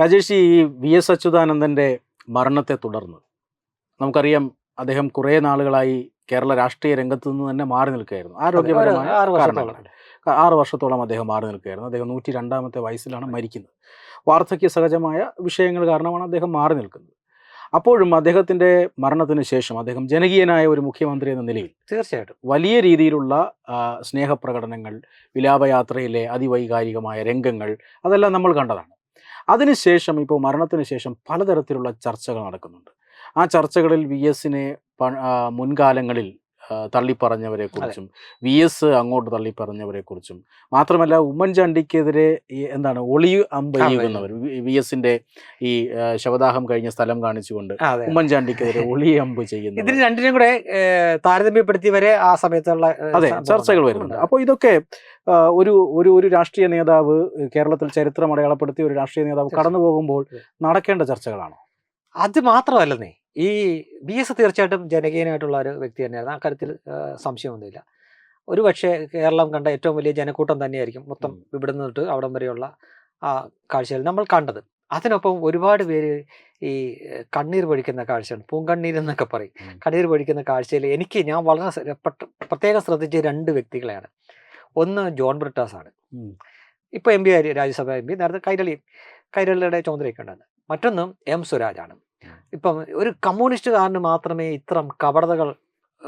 രാജേഷ് ഈ V S അച്യുതാനന്ദന്റെ മരണത്തെ തുടർന്ന് നമുക്കറിയാം അദ്ദേഹം കുറേ നാളുകളായി കേരള രാഷ്ട്രീയ രംഗത്ത് നിന്ന് തന്നെ മാറി നിൽക്കുകയായിരുന്നു. ആരോഗ്യപരമായ ആറ് വർഷത്തോളം. അദ്ദേഹം മാറി നിൽക്കുകയായിരുന്നു. അദ്ദേഹം നൂറ്റി രണ്ടാമത്തെ വയസ്സിലാണ് മരിക്കുന്നത്. വാർദ്ധക്യ സഹജമായ വിഷയങ്ങൾ കാരണമാണ് അദ്ദേഹം മാറി നിൽക്കുന്നത്. അപ്പോഴും അദ്ദേഹത്തിന്റെ മരണത്തിന് ശേഷം അദ്ദേഹം ജനകീയനായ ഒരു മുഖ്യമന്ത്രി എന്ന നിലയിൽ തീർച്ചയായിട്ടും. വലിയ രീതിയിലുള്ള സ്നേഹപ്രകടനങ്ങൾ വിലാപയാത്രയിലെ അതിവൈകാരികമായ രംഗങ്ങൾ അതെല്ലാം നമ്മൾ കണ്ടതാണ്. അതിനുശേഷം ഇപ്പോൾ മരണത്തിന് ശേഷം പലതരത്തിലുള്ള ചർച്ചകൾ നടക്കുന്നുണ്ട്. ആ ചർച്ചകളിൽ വി എസിനെ മുൻകാലങ്ങളിൽ ആ, തള്ളിപ്പറഞ്ഞവരെ കുറിച്ചും വി എസ് അങ്ങോട്ട് തള്ളിപ്പറഞ്ഞവരെ കുറിച്ചും മാത്രമല്ല ഉമ്മൻചാണ്ടിക്കെതിരെ എന്താണ് ഒളി അമ്പ് ആ, ചെയ്യുന്നവർ വി എസിന്റെ ഈ ശവദാഹം കഴിഞ്ഞ സ്ഥലം കാണിച്ചുകൊണ്ട് ഉമ്മൻചാണ്ടിക്കെതിരെ ഒളി അമ്പ് ചെയ്യുന്നു ഇതിന് രണ്ടിനും കൂടെ താരതമ്യപ്പെടുത്തിയവരെ താരതമ്യപ്പെടുത്തി വരെ ആ സമയത്തുള്ള അതെ ചർച്ചകൾ വരുന്നുണ്ട്. അപ്പോൾ ഇതൊക്കെ ഒരു ഒരു ഒരു രാഷ്ട്രീയ നേതാവ് കേരളത്തിൽ ചരിത്രം അടയാളപ്പെടുത്തിയ ഒരു രാഷ്ട്രീയ നേതാവ് കടന്നു പോകുമ്പോൾ. നടക്കേണ്ട ചർച്ചകളാണോ? അത് മാത്രമല്ലെന്നേ ഈ ബി എസ് തീർച്ചയായിട്ടും ജനകീയനായിട്ടുള്ള ഒരു വ്യക്തി തന്നെയായിരുന്നു. ആ കാര്യത്തിൽ സംശയമൊന്നുമില്ല. ഒരു പക്ഷേ കേരളം കണ്ട ഏറ്റവും വലിയ ജനക്കൂട്ടം തന്നെയായിരിക്കും മൊത്തം ഇവിടെ നിന്നിട്ട് അവിടം വരെയുള്ള ആ കാഴ്ചകൾ നമ്മൾ കണ്ടത്. അതിനൊപ്പം ഒരുപാട് പേര് ഈ കണ്ണീർ പൊഴിക്കുന്ന കാഴ്ചയാണ്. പൂങ്കണ്ണീർ എന്നൊക്കെ പറയും. കണ്ണീർ പൊഴിക്കുന്ന കാഴ്ചയിൽ എനിക്ക് ഞാൻ വളരെ പ്രത്യേകം ശ്രദ്ധിച്ച രണ്ട് വ്യക്തികളെയാണ്. ഒന്ന് ജോൺ ബ്രിട്ടാസ് ആണ് ഇപ്പൊ ഇപ്പോൾ എം പി ആയി രാജ്യസഭ എം പി നേരത്തെ കൈരളി കൈരളിയുടെ ചുമതലയൊക്കെ ഉണ്ടായിരുന്നു. മറ്റൊന്ന് എം സ്വരാജാണ് ഇപ്പം ഒരു കമ്മ്യൂണിസ്റ്റുകാരന് മാത്രമേ ഇത്തരം കപടതകൾ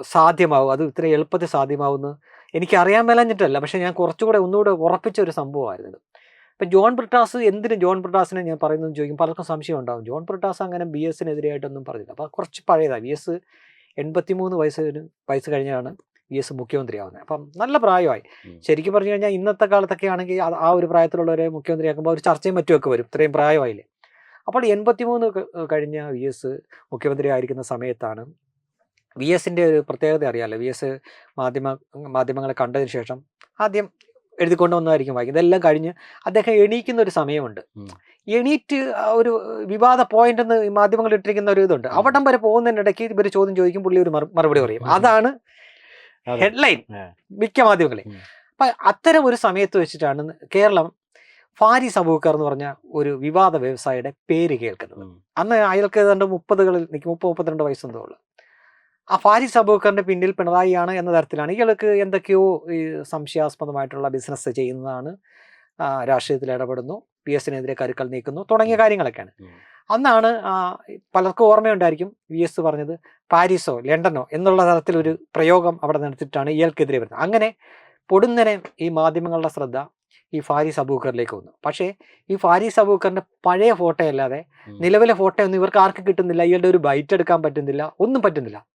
സാധ്യമാവൂ. അത് ഇത്ര എളുപ്പത്തിൽ സാധ്യമാവുമെന്ന് എനിക്ക് അറിയാൻ മേലഞ്ഞിട്ടല്ല. പക്ഷെ ഞാൻ കുറച്ചുകൂടെ ഒന്നുകൂടെ ഉറപ്പിച്ച ഒരു സംഭവമായിരുന്നു ഇപ്പം ജോൺ ബ്രിട്ടാസ് എന്തിന് ജോൺ ബ്രിട്ടാസിനെ ഞാൻ പറയുന്നത് ചോദിക്കും പലർക്കും സംശയം ഉണ്ടാകും ജോൺ ബ്രിട്ടാസ് അങ്ങനെ ബി എസിനെതിരായിട്ടൊന്നും പറഞ്ഞില്ല. അപ്പോൾ കുറച്ച് പഴയതാണ് ബി എസ് എൺപത്തിമൂന്ന് വയസ്സിന് വയസ്സ് കഴിഞ്ഞാണ് ബി എസ് മുഖ്യമന്ത്രിയാവുന്നത്. അപ്പം നല്ല പ്രായമായി. ശരിക്കും പറഞ്ഞു കഴിഞ്ഞാൽ ഇന്നത്തെ കാലത്തൊക്കെ ആണെങ്കിൽ ആ- ആ ഒരു പ്രായത്തിലുള്ളവരെ മുഖ്യമന്ത്രിയാക്കുമ്പോൾ ഒരു ചർച്ചയും മറ്റുമൊക്കെ വരും. ഇത്രയും പ്രായമായില്ലേ? അപ്പോൾ എൺപത്തിമൂന്ന് കഴിഞ്ഞ വി എസ് മുഖ്യമന്ത്രി ആയിരിക്കുന്ന സമയത്താണ് വി എസിന്റെ ഒരു പ്രത്യേകത അറിയാമല്ലോ വി എസ് മാധ്യമ മാധ്യമങ്ങളെ കണ്ടതിന് ശേഷം ആദ്യം എഴുതിക്കൊണ്ട് വന്നതായിരിക്കും വായിക്കും ഇതെല്ലാം കഴിഞ്ഞ് അദ്ദേഹം എണീക്കുന്ന ഒരു സമയമുണ്ട്. എണീറ്റ് ഒരു വിവാദ പോയിന്റ് എന്ന് ഈ മാധ്യമങ്ങൾ ഇട്ടിരിക്കുന്ന ഒരു ഇതുണ്ട്. അവിടം വരെ പോകുന്നതിനിടയ്ക്ക് ഇവർ ചോദ്യം ചോദിക്കും പുള്ളി ഒരു മറുപടി പറയും അതാണ് അതെ. ഹെഡ്ലൈൻ. മിക്ക മാധ്യമങ്ങളെ. അപ്പൊ അത്തരം ഒരു സമയത്ത് വെച്ചിട്ടാണ് കേരളം ഫാരിസ് അബൂക്കർ എന്ന് പറഞ്ഞ ഒരു വിവാദ വ്യവസായിയുടെ പേര് കേൾക്കുന്നത് അന്ന് അയാൾക്ക് ഏതാണ്ട് മുപ്പതുകളിൽ നിൽക്കും മുപ്പത് മുപ്പത്തിരണ്ട് വയസ്സെന്തോ ഉള്ളു. ആ ഫാരിസ് അബൂക്കറിന്റെ പിന്നിൽ പിണറായിയാണ് എന്ന തരത്തിലാണ് ഇയാൾക്ക് എന്തൊക്കെയോ ഈ സംശയാസ്പദമായിട്ടുള്ള ബിസിനസ് ചെയ്യുന്നതാണ് രാഷ്ട്രീയത്തിൽ ഇടപെടുന്നു പി എസിനെതിരെ കരുക്കൾ നീക്കുന്നു തുടങ്ങിയ കാര്യങ്ങളൊക്കെയാണ്. അന്നാണ് പലർക്കും ഓർമ്മയുണ്ടായിരിക്കും വി എസ് പറഞ്ഞത് പാരീസോ ലണ്ടനോ എന്നുള്ള തരത്തിലൊരു പ്രയോഗം അവിടെ നടത്തിയിട്ടാണ് ഇയാൾക്കെതിരെ വരുന്നത്. അങ്ങനെ പൊടുന്നനെ ഈ മാധ്യമങ്ങളുടെ ശ്രദ്ധ ഈ ഫാരിസ് അബൂക്കറിലേക്ക് വന്നു. പക്ഷേ ഈ ഫാരിസ് അബൂക്കറിന്റെ പഴയ ഫോട്ടോ അല്ലാതെ നിലവിലെ ഫോട്ടോ ഒന്നും ഇവർക്ക് ആർക്ക് കിട്ടുന്നില്ല. ഇയാളുടെ ഒരു ബൈറ്റ് എടുക്കാൻ പറ്റുന്നില്ല. ഒന്നും പറ്റുന്നില്ല.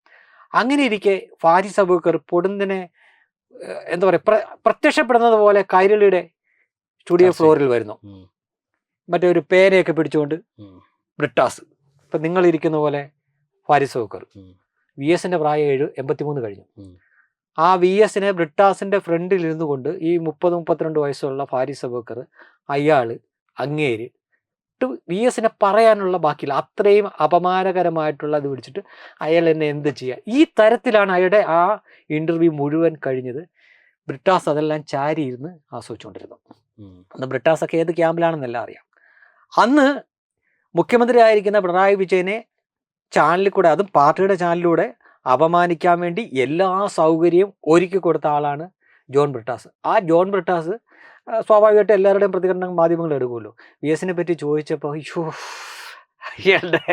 അങ്ങനെ ഇരിക്കെ ഫാരിസ് അബൂക്കർ പൊടുന്നനെ എന്താ പറയുക പ്ര- പ്രത്യക്ഷപ്പെടുന്നത് പോലെ കൈരളിയുടെ സ്റ്റുഡിയോ ഫ്ലോറിൽ വരുന്നു. മറ്റേ ഒരു പേനയൊക്കെ പിടിച്ചുകൊണ്ട് ബ്രിട്ടാസ്. ഇപ്പം നിങ്ങൾ ഇരിക്കുന്ന പോലെ ഫാരിസ് അബൂക്കർ. വി എസിന്റെ പ്രായം ഏഴ് എൺപത്തിമൂന്ന് കഴിഞ്ഞു. ആ വി എസിനെ ബ്രിട്ടാസിന്റെ ഫ്രണ്ടിൽ ഇരുന്നു കൊണ്ട് ഈ മുപ്പത് മുപ്പത്തിരണ്ട് വയസ്സുള്ള ഫാരിസ് അബൂക്കർ അയാൾ അങ്ങേര് വി എസിനെ പറയാനുള്ള ബാക്കിയില്ല. അത്രയും അപമാനകരമായിട്ടുള്ള ഇത് പിടിച്ചിട്ട് അയാൾ എന്നെ എന്ത് ചെയ്യുക ഈ തരത്തിലാണ് അയാളുടെ ആ ഇന്റർവ്യൂ മുഴുവൻ കഴിഞ്ഞത്. ബ്രിട്ടാസ് അതെല്ലാം ചാരി ഇരുന്ന് ആസ്വദിച്ചുകൊണ്ടിരുന്നു. അന്ന് ബ്രിട്ടാസ് ഒക്കെ ഏത് ക്യാമ്പിലാണെന്നെല്ലാം അറിയാം. അന്ന് മുഖ്യമന്ത്രി ആയിരിക്കുന്ന പിണറായി വിജയനെ ചാനലിൽ കൂടെ അതും പാർട്ടിയുടെ ചാനലിലൂടെ അപമാനിക്കാൻ വേണ്ടി എല്ലാ സൗകര്യവും ഒരുക്കി കൊടുത്ത ആളാണ് ജോൺ ബ്രിട്ടാസ്. ആ ജോൺ ബ്രിട്ടാസ് സ്വാഭാവികമായിട്ടും എല്ലാവരുടെയും പ്രതികരണം മാധ്യമങ്ങൾ എടുക്കുമല്ലോ. വി എസിനെ പറ്റി ചോദിച്ചപ്പോൾ അയ്യോ അയാളുടെ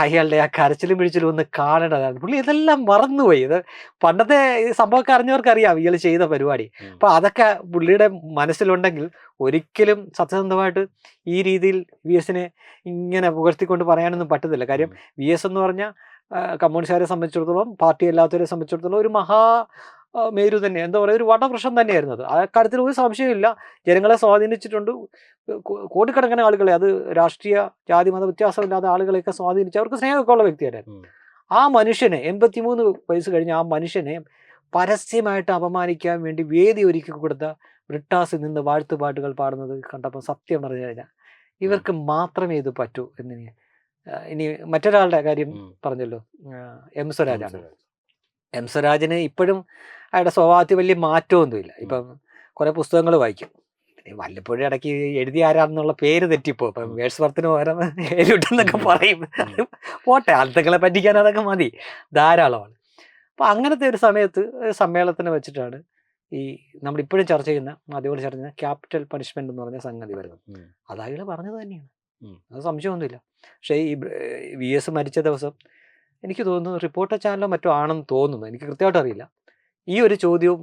അയാളുടെ ആ കരച്ചിലും പിടിച്ചിലും ഒന്ന് കാണേണ്ടതാണ്. പുള്ളി ഇതെല്ലാം മറന്നുപോയി. ഇത് പണ്ടത്തെ ഈ സംഭവമൊക്കെ അറിഞ്ഞവർക്കറിയാം ഇയാൾ ചെയ്ത പരിപാടി. അപ്പോൾ അപ്പൊ അതൊക്കെ പുള്ളിയുടെ മനസ്സിലുണ്ടെങ്കിൽ ഒരിക്കലും സത്യസന്ധമായിട്ട് ഈ രീതിയിൽ വി എസിനെ ഇങ്ങനെ പുകഴ്ത്തിക്കൊണ്ട് പറയാനൊന്നും പറ്റത്തില്ല. കാര്യം വി എസ് എന്ന് പറഞ്ഞാൽ കമ്മ്യൂണിസ്റ്റുകാരെ സംബന്ധിച്ചിടത്തോളം പാർട്ടി അല്ലാത്തവരെ സംബന്ധിച്ചിടത്തോളം ഒരു മഹാ മേരു തന്നെ എന്താ പറയുക ഒരു വടവൃക്ഷം തന്നെയായിരുന്നു അത് ആ കാര്യത്തിൽ ഒരു സംശയമില്ല ജനങ്ങളെ സ്വാധീനിച്ചിട്ടുണ്ട്. കോടിക്കണക്കിന് ആളുകളെ അത് രാഷ്ട്രീയ ജാതി മത വ്യത്യാസമില്ലാത്ത ആളുകളെയൊക്കെ സ്വാധീനിച്ച് അവർക്ക് സ്നേഹമൊക്കെ ഉള്ള വ്യക്തിയായിരുന്നു ആ മനുഷ്യനെ എൺപത്തിമൂന്ന് വയസ്സ് കഴിഞ്ഞ ആ മനുഷ്യനെ പരസ്യമായിട്ട് അപമാനിക്കാൻ വേണ്ടി വേദി ഒരുക്കി കൊടുത്ത ബ്രിട്ടാസിൽ നിന്ന് വാഴ്ത്തുപാട്ടുകൾ പാടുന്നത് കണ്ടപ്പോൾ സത്യം പറഞ്ഞു കഴിഞ്ഞാൽ ഇവർക്ക് മാത്രമേ ഇത് പറ്റൂ എന്ന് ഇനി, മറ്റൊരാളുടെ കാര്യം പറഞ്ഞല്ലോ. എം സ്വരാജാണ് എം സ്വരാജിന് ഇപ്പോഴും അയാളുടെ സ്വഭാവത്തിൽ വലിയ മാറ്റമൊന്നുമില്ല. ഇപ്പം കുറേ പുസ്തകങ്ങൾ വായിക്കും. വല്ലപ്പോഴും ഇടയ്ക്ക് എഴുതി ആരാന്നുള്ള പേര് തെറ്റിപ്പോ ഇപ്പം വേഴ്സ് വർത്തിന് പകരം എഴുട്ടെന്നൊക്കെ പറയും. പോട്ടെ അർത്ഥങ്ങളെ പറ്റിക്കാൻ അതൊക്കെ മതി. ധാരാളമാണ്. അപ്പം അങ്ങനത്തെ ഒരു സമയത്ത് ഒരു സമ്മേളനത്തിന് വെച്ചിട്ടാണ് ഈ നമ്മൾ ഇപ്പോഴും ചർച്ച ചെയ്യുന്ന മാധ്യമങ്ങൾ ചർച്ച ചെയ്യുന്ന ക്യാപിറ്റൽ പണിഷ്മെന്റ് എന്ന് പറഞ്ഞ സംഗതി വരുന്നത്. അതായത് അത് അയാൾ പറഞ്ഞത് തന്നെയാണ്. അത് സംശയമൊന്നുമില്ല. പക്ഷേ ഈ വി എസ് മരിച്ച ദിവസം എനിക്ക് തോന്നുന്നു റിപ്പോർട്ടർ ചാനലോ മറ്റോ ആണെന്ന് തോന്നുന്നു. എനിക്ക് കൃത്യമായിട്ട് അറിയില്ല. ഈ ഒരു ചോദ്യവും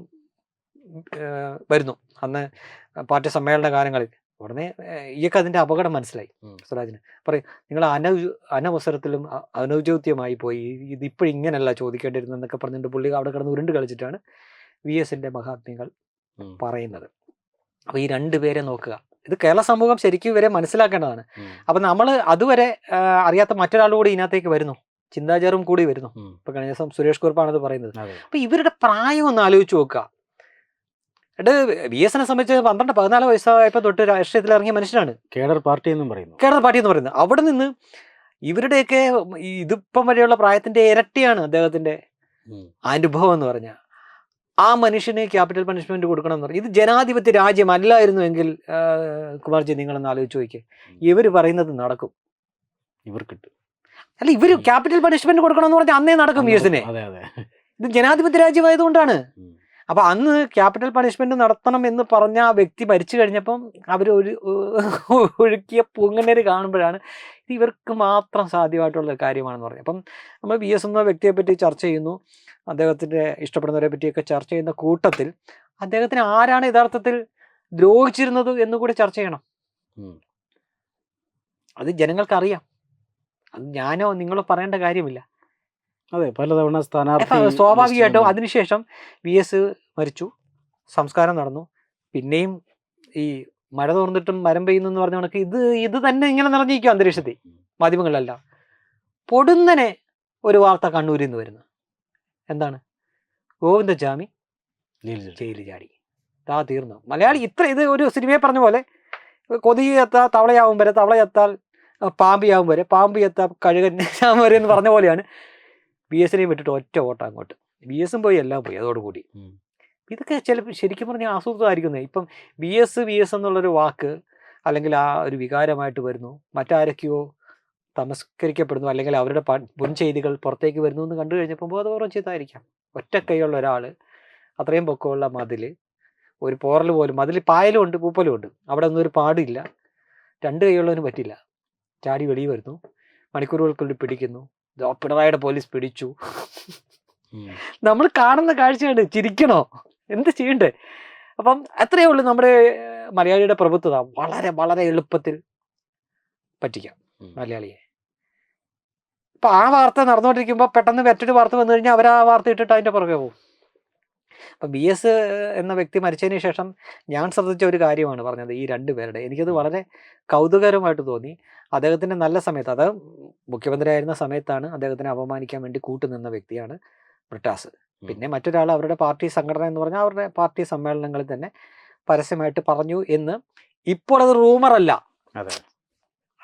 വരുന്നു അന്ന് പാർട്ടി സമ്മേളന കാലങ്ങളിൽ ഉടനെ ഇയക്ക് അതിന്റെ അതിന്റെ അപകടം മനസ്സിലായി. സ്വരാജിന്. പറയും നിങ്ങൾ അനൗ അനവസരത്തിലും അനൗചോദ്യമായി പോയി ഇത് ഇപ്പോഴും ഇങ്ങനെയല്ല ചോദിക്കേണ്ടിരുന്നതെന്നൊക്കെ പറഞ്ഞിട്ട് പുള്ളി അവിടെ കിടന്ന് ഉരുണ്ട് കളിച്ചിട്ടാണ് വി എസിന്റെ മഹാത്മ്യങ്ങൾ പറയുന്നത്. അപ്പോൾ ഈ രണ്ട് പേരെ നോക്കുക. ഇത് കേരള സമൂഹം ശരിക്കും ഇവരെ മനസ്സിലാക്കേണ്ടതാണ്. അപ്പൊ നമ്മൾ അതുവരെ അറിയാത്ത മറ്റൊരാളും കൂടി ഇതിനകത്തേക്ക് വരുന്നു. ചിന്താചാരം കൂടി വരുന്നു. ഇപ്പൊ കഴിഞ്ഞ ദിവസം സുരേഷ് കുറുപ്പാണ് ഇത് പറയുന്നത് അപ്പൊ ഇവരുടെ പ്രായം ഒന്ന് ആലോചിച്ച് നോക്കുക. എന്നിട്ട് വി എസിനെ സംബന്ധിച്ച് പന്ത്രണ്ട് പതിനാല് വയസ്സായപ്പോൾ തൊട്ട് രാഷ്ട്രീയത്തിൽ ഇറങ്ങിയ മനുഷ്യനാണ്. കേഡർ പാർട്ടി എന്ന് പറയുന്നു. കേരള പാർട്ടി എന്ന് പറയുന്നത്. അവിടെ നിന്ന് ഇവരുടെയൊക്കെ ഇതിപ്പം വരെയുള്ള പ്രായത്തിന്റെ ഇരട്ടിയാണ് അദ്ദേഹത്തിന്റെ അനുഭവം എന്ന് പറഞ്ഞാൽ ആ മനുഷ്യന് ക്യാപിറ്റൽ പണിഷ്മെന്റ് കൊടുക്കണം എന്ന് പറഞ്ഞു ഇത് ജനാധിപത്യ രാജ്യമല്ലായിരുന്നു എങ്കിൽ കുമാർജി നിങ്ങളൊന്ന് ആലോചിച്ച് നോക്കിയേ. ഇവർ പറയുന്നത് നടക്കും. ഇവർക്കിട്ട് അല്ല ഇവർ ക്യാപിറ്റൽ പണിഷ്മെന്റ് കൊടുക്കണം എന്ന് പറഞ്ഞാൽ അന്നേ നടക്കും എസിനെ അതെ ഇത് ജനാധിപത്യ രാജ്യമായതുകൊണ്ടാണ്. ഉം. അപ്പൊ അന്ന് ക്യാപിറ്റൽ പണിഷ്മെന്റ് നടത്തണം എന്ന് പറഞ്ഞ ആ വ്യക്തി മരിച്ചു കഴിഞ്ഞപ്പം അവർ ഒരു ഒഴുക്കിയ പൂങ്ങനര് കാണുമ്പോഴാണ് ഇത് ഇവർക്ക് മാത്രം സാധ്യമായിട്ടുള്ള കാര്യമാണെന്ന് പറഞ്ഞത്. അപ്പം നമ്മൾ വി എസ് എന്ന വ്യക്തിയെ പറ്റി ചർച്ച ചെയ്യുന്നു. അദ്ദേഹത്തിന്റെ ഇഷ്ടപ്പെടുന്നവരെ പറ്റിയൊക്കെ ചർച്ച ചെയ്യുന്ന കൂട്ടത്തിൽ അദ്ദേഹത്തിന് ആരാണ് യഥാർത്ഥത്തിൽ ദ്രോഹിച്ചിരുന്നത് എന്ന് കൂടി ചർച്ച ചെയ്യണം. അത് അത് ജനങ്ങൾക്കറിയാം. അത് ഞാനോ നിങ്ങളോ പറയേണ്ട കാര്യമില്ല. അതെ പലതവണ സ്ഥാനാർത്ഥി സ്വാഭാവികമായിട്ടും അതിനുശേഷം വി എസ് മരിച്ചു സംസ്കാരം നടന്നു. പിന്നെയും ഈ മഴ തോർന്നിട്ടും മരം പെയ്യുന്നു എന്ന് പറഞ്ഞ കണക്ക് ഇത് ഇത് തന്നെ ഇങ്ങനെ നിറഞ്ഞിരിക്കും അന്തരീക്ഷത്തിൽ മാധ്യമങ്ങളിലെല്ലാം. പൊടുന്നനെ ഒരു വാർത്ത കണ്ണൂരിൽ നിന്ന് വരുന്നു. എന്താണ്? ഗോവിന്ദജാമി ജയിലിൽ ചാടി. താ തീർന്നു. മലയാളി ഇത്ര ഇത് ഒരു സിനിമയെ പറഞ്ഞ പോലെ കൊതി എത്താ തവളയാവും വരെ തവളയെത്താൽ പാമ്പിയാവും വരെ പാമ്പ് എത്താ കഴുകൻ വരെ എന്ന് പറഞ്ഞ പോലെയാണ് ബി എസിനെയും വിട്ടിട്ട് ഒറ്റ ഓട്ടം അങ്ങോട്ട്. ബി എസും പോയി എല്ലാം പോയി. അതോടുകൂടി. ഇതൊക്കെ ചിലപ്പോൾ ശരിക്കും പറഞ്ഞാൽ ആസൂത്രിതമായിരിക്കുന്നത് ഇപ്പം ബി എസ് ബി എസ് എന്നുള്ളൊരു വാക്ക് അല്ലെങ്കിൽ ആ ഒരു വികാരമായിട്ട് വരുന്നു. മറ്റാരൊക്കെയോ തമസ്കരിക്കപ്പെടുന്നു. അല്ലെങ്കിൽ അവരുടെ പ- മുൻചെയ്തികൾ പുറത്തേക്ക് വരുന്നു എന്ന് കണ്ടു കഴിഞ്ഞപ്പോൾ ബോധപൂർവം ചെയ്തായിരിക്കാം. ഒറ്റ കൈയുള്ള ഒരാൾ അത്രയും പൊക്കമുള്ള മതിൽ ഒരു പോറൽ പോലും മതിൽ പായലും ഉണ്ട് പൂപ്പലും ഉണ്ട്. അവിടെ ഒന്നും ഒരു പാടില്ല. രണ്ട് കൈയുള്ളവന് പറ്റില്ല. ചാടി വെളിയിൽ വരുന്നു. മണിക്കൂറുകൾക്കുള്ളിൽ പിടിക്കുന്നു. പിണറായിയുടെ പോലീസ് പിടിച്ചു. നമ്മൾ കാണുന്ന കാഴ്ചയാണ് ചിരിക്കണോ? എന്ത് ചെയ്യണ്ടേ? അപ്പം അത്രയേ ഉള്ളൂ നമ്മുടെ മലയാളിയുടെ പ്രഭുത്വത. വളരെ വളരെ എളുപ്പത്തിൽ പറ്റിക്കാം മലയാളിയെ. ഇപ്പൊ ആ വാർത്ത നടന്നുകൊണ്ടിരിക്കുമ്പോൾ പെട്ടെന്ന് മറ്റൊരു വാർത്ത വന്നു കഴിഞ്ഞാൽ അവർ ആ വാർത്ത ഇട്ടിട്ട് അതിന്റെ പുറകെ പോകും അപ്പൊ ബി എസ് എന്ന വ്യക്തി മരിച്ചതിന് ശേഷം ഞാൻ ശ്രദ്ധിച്ച ഒരു കാര്യമാണ് പറഞ്ഞത് ഈ രണ്ട് പേരുടെ. എനിക്കത് വളരെ കൗതുകരമായിട്ട് തോന്നി. അദ്ദേഹത്തിന്റെ നല്ല സമയത്ത് അത് മുഖ്യമന്ത്രിയായിരുന്ന സമയത്താണ് അദ്ദേഹത്തിനെ അപമാനിക്കാൻ വേണ്ടി കൂട്ടുനിന്ന വ്യക്തിയാണ് ബ്രിട്ടാസ്. പിന്നെ മറ്റൊരാൾ അവരുടെ പാർട്ടി സംഘടന എന്ന് പറഞ്ഞാൽ അവരുടെ പാർട്ടി സമ്മേളനങ്ങളിൽ തന്നെ പരസ്യമായിട്ട് പറഞ്ഞു എന്ന് ഇപ്പോൾ അത് റൂമറല്ല അതെ.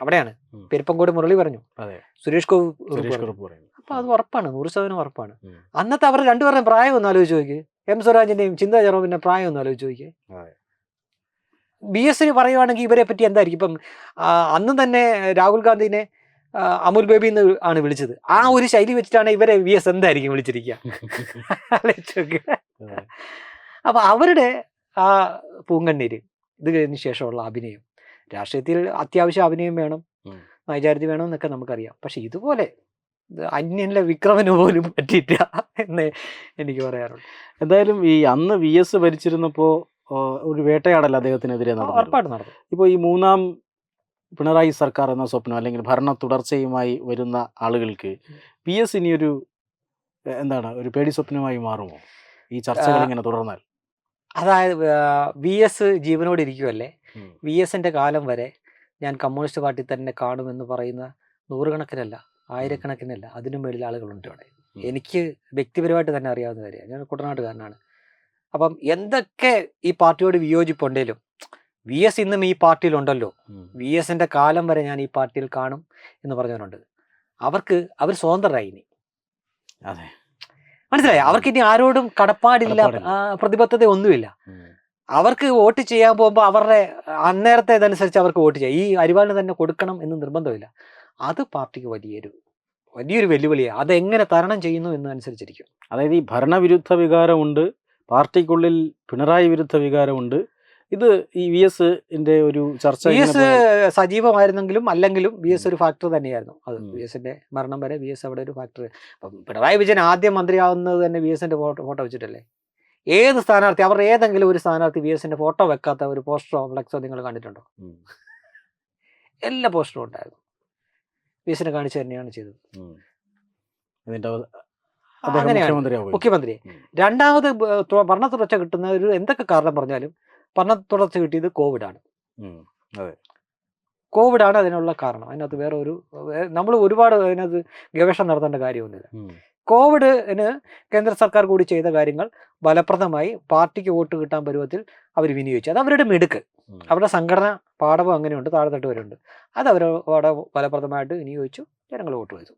അവിടെയാണ്. പെരുപ്പങ്കോട് മുരളി പറഞ്ഞു. സുരേഷ് ഗോപി അപ്പൊ അത് ഉറപ്പാണ് നൂറ് ശതമാനം ഉറപ്പാണ്. അന്നത്തെ അവർ രണ്ടുപേരുടെയും പ്രായം ഒന്ന് ആലോചിച്ച് നോക്കി എം സ്വരാജിന്റെയും ചിന്താ ജെറോമിന്റെ പ്രായം ഒന്ന് ആലോചിച്ച് നോക്കിയേ. ബി എസിന് പറയുവാണെങ്കിൽ ഇവരെ പറ്റി എന്തായിരിക്കും? ഇപ്പം അന്ന് തന്നെ രാഹുൽ ഗാന്ധിനെ അമുൽ ബേബി എന്ന് ആണ് വിളിച്ചത്. ആ ഒരു ശൈലി വെച്ചിട്ടാണ് ഇവരെ വി എസ് എന്തായിരിക്കും വിളിച്ചിരിക്കുക. അപ്പൊ അവരുടെ ആ പൂങ്കണ്ണീര് ഇത് കഴിഞ്ഞ ശേഷമുള്ള അഭിനയം. രാഷ്ട്രീയത്തിൽ അത്യാവശ്യം അഭിനയം വേണം. ഉം. വേണം എന്നൊക്കെ നമുക്കറിയാം. പക്ഷെ ഇതുപോലെ ഇത് അന്യനിലെ വിക്രമന് പോലും പറ്റിയില്ല എന്ന് എനിക്ക് പറയാറുണ്ട് എന്തായാലും ഈ അന്ന് വി എസ് ഭരിച്ചിരുന്നപ്പോ ഒരു വേട്ടയാടൽ അദ്ദേഹത്തിനെതിരെ നടന്നു ഉറപ്പായിട്ട് നടന്നു. ഇപ്പോൾ ഈ മൂന്നാം പിണറായി സർക്കാർ എന്ന സ്വപ്നം അല്ലെങ്കിൽ ഭരണ തുടർച്ചയുമായി വരുന്ന ആളുകൾക്ക് പി എസ് ഇനിയൊരു എന്താണ് ഒരു പേടി സ്വപ്നമായി മാറുമോ? ഈ ചർച്ചകൾ ഇങ്ങനെ തുടർന്നാൽ. അതായത് വി എസ് ജീവനോട് ഇരിക്കുമല്ലേ. വി എസിന്റെ കാലം വരെ ഞാൻ കമ്മ്യൂണിസ്റ്റ് പാർട്ടി തന്നെ കാണുമെന്ന് പറയുന്ന നൂറുകണക്കിനല്ല ആയിരക്കണക്കിനല്ല അതിനും മേളിൽ ആളുകളുണ്ട് അവിടെ. എനിക്ക് വ്യക്തിപരമായിട്ട് തന്നെ അറിയാവുന്ന കാര്യമാണ്. ഞാൻ കുട്ടനാട്ടുകാരനാണ്. അപ്പം എന്തൊക്കെ ഈ പാർട്ടിയോട് വിയോജിപ്പുണ്ടെങ്കിലും വി എസ് ഇന്നും ഈ പാർട്ടിയിലുണ്ടല്ലോ. വി എസിന്റെ കാലം വരെ ഞാൻ ഈ പാർട്ടിയിൽ കാണും എന്ന് പറഞ്ഞവരുണ്ട്. അവർക്ക് അവർ സ്വതന്ത്രരായി ഇനി. അതെ. മനസ്സിലായി? അവർക്ക് ഇനി ആരോടും കടപ്പാടില്ല കടപ്പാടില്ല. പ്രതിബദ്ധത ഒന്നുമില്ല. അവർക്ക് വോട്ട് ചെയ്യാൻ പോകുമ്പോൾ അവരുടെ അന്നേരത്തെ ഇതനുസരിച്ച് അവർക്ക് വോട്ട് ചെയ്യാം. ഈ അരിവാളിന് തന്നെ കൊടുക്കണം എന്ന് നിർബന്ധമില്ല. അത് പാർട്ടിക്ക് വലിയൊരു വലിയൊരു വെല്ലുവിളിയാണ് അതെങ്ങനെ തരണം ചെയ്യുന്നു എന്നനുസരിച്ചിരിക്കും അതായത് ഈ ഭരണവിരുദ്ധ വികാരമുണ്ട് പാർട്ടിക്കുള്ളിൽ പിണറായി വിരുദ്ധ വികാരമുണ്ട്. ഇത് ഈ വി എസ് ഒരു ചർച്ച വി എസ് സജീവമായിരുന്നെങ്കിലും അല്ലെങ്കിലും വി എസ് ഒരു ഫാക്ടർ തന്നെയായിരുന്നു. അത് വി എസിന്റെ മരണം വരെ വി എസ് അവിടെ ഒരു ഫാക്ടർ അപ്പം പിണറായി വിജയൻ ആദ്യം മന്ത്രിയാവുന്നത് തന്നെ വി എസിന്റെ ഫോട്ടോ ഫോട്ടോ വെച്ചിട്ടല്ലേ? ഏത് സ്ഥാനാർത്ഥി അവർ ഏതെങ്കിലും ഒരു സ്ഥാനാർത്ഥി വി എസിന്റെ ഫോട്ടോ വെക്കാത്ത ഒരു പോസ്റ്ററോ ഫ്ലെക്സോ നിങ്ങൾ കണ്ടിട്ടുണ്ടോ? എല്ലാ പോസ്റ്ററും ഉണ്ടായിരുന്നു. ബി എസിനെ കാണിച്ചു തന്നെയാണ് ചെയ്തത്. മുഖ്യമന്ത്രി. രണ്ടാമത് ഭരണ തുടർച്ച കിട്ടുന്ന ഒരു എന്തൊക്കെ കാരണം പറഞ്ഞാലും ഭരണ തുടർച്ച കിട്ടിയത് കോവിഡാണ്. കോവിഡാണ് അതിനുള്ള കാരണം. അതിനകത്ത് വേറെ ഒരു നമ്മൾ ഒരുപാട് അതിനകത്ത് ഗവേഷണം നടത്തേണ്ട കാര്യമൊന്നുമില്ല. കോവിഡിന് കേന്ദ്ര സർക്കാർ കൂടി ചെയ്ത കാര്യങ്ങൾ ഫലപ്രദമായി പാർട്ടിക്ക് വോട്ട് കിട്ടാൻ പരുവത്തിൽ അവർ വിനിയോഗിച്ചു. അത് അവരുടെ മിടുക്ക്. അവരുടെ സംഘടന പാഠവും അങ്ങനെയുണ്ട് താഴെത്തട്ട് വരുന്നുണ്ട്. അത് അവർ അവിടെ ഫലപ്രദമായിട്ട് വിനിയോഗിച്ചു ജനങ്ങൾ വോട്ട് ചെയ്തു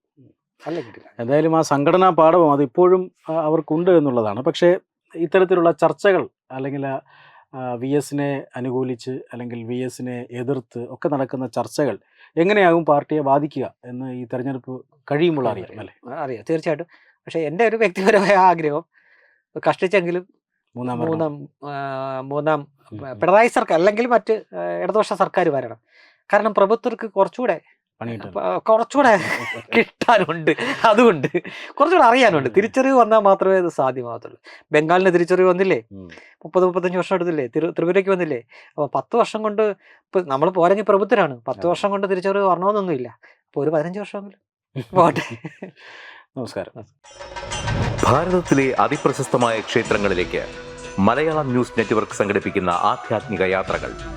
കിട്ടില്ല. എന്തായാലും ആ സംഘടനാ പാഠവും അത് ഇപ്പോഴും അവർക്കുണ്ട് എന്നുള്ളതാണ്. പക്ഷേ ഇത്തരത്തിലുള്ള ചർച്ചകൾ അല്ലെങ്കിൽ വി എസിനെ അനുകൂലിച്ച് അല്ലെങ്കിൽ വി എസിനെ എതിർത്ത് ഒക്കെ നടക്കുന്ന ചർച്ചകൾ എങ്ങനെയാകും പാർട്ടിയെ ബാധിക്കുക എന്ന് ഈ തെരഞ്ഞെടുപ്പ് കഴിയുമ്പോൾ അറിയാം അല്ലേ? അറിയാം. തീർച്ചയായിട്ടും. പക്ഷേ എന്റെ ഒരു വ്യക്തിപരമായ ആഗ്രഹം കഷ്ടിച്ചെങ്കിലും മൂന്നാം. മൂന്നാം മൂന്നാം. പിണറായി സർക്കാർ അല്ലെങ്കിൽ മറ്റ് ഇടതുപക്ഷ സർക്കാർ വരണം കാരണം പ്രഭുത്വർക്ക് കുറച്ചുകൂടെ കുറച്ചുകൂടെ കിട്ടാനുണ്ട്. അതുകൊണ്ട് കുറച്ചുകൂടെ അറിയാനുണ്ട്. തിരിച്ചറിവ് വന്നാൽ മാത്രമേ അത് സാധ്യമാകത്തുള്ളൂ. ബംഗാളിന് തിരിച്ചറിവ് വന്നില്ലേ. മുപ്പത് മുപ്പത്തഞ്ച് വർഷം എടുത്തില്ലേ? തിരു ത്രിപുരയ്ക്ക് വന്നില്ലേ? അപ്പോൾ പത്ത് വർഷം കൊണ്ട് ഇപ്പം നമ്മൾ പോരെങ്കിൽ പ്രബുദ്ധരാണ് പത്ത് വർഷം കൊണ്ട് തിരിച്ചറിവ് വരണമെന്നൊന്നുമില്ല. അപ്പോൾ ഒരു പതിനഞ്ച് വർഷമെങ്കിലും. പോട്ടെ. നമസ്കാരം. ഭാരതത്തിലെ അതിപ്രശസ്തമായ ക്ഷേത്രങ്ങളിലേക്ക് മലയാളം ന്യൂസ് നെറ്റ്വർക്ക് സംഘടിപ്പിക്കുന്ന ആധ്യാത്മിക യാത്രകൾ.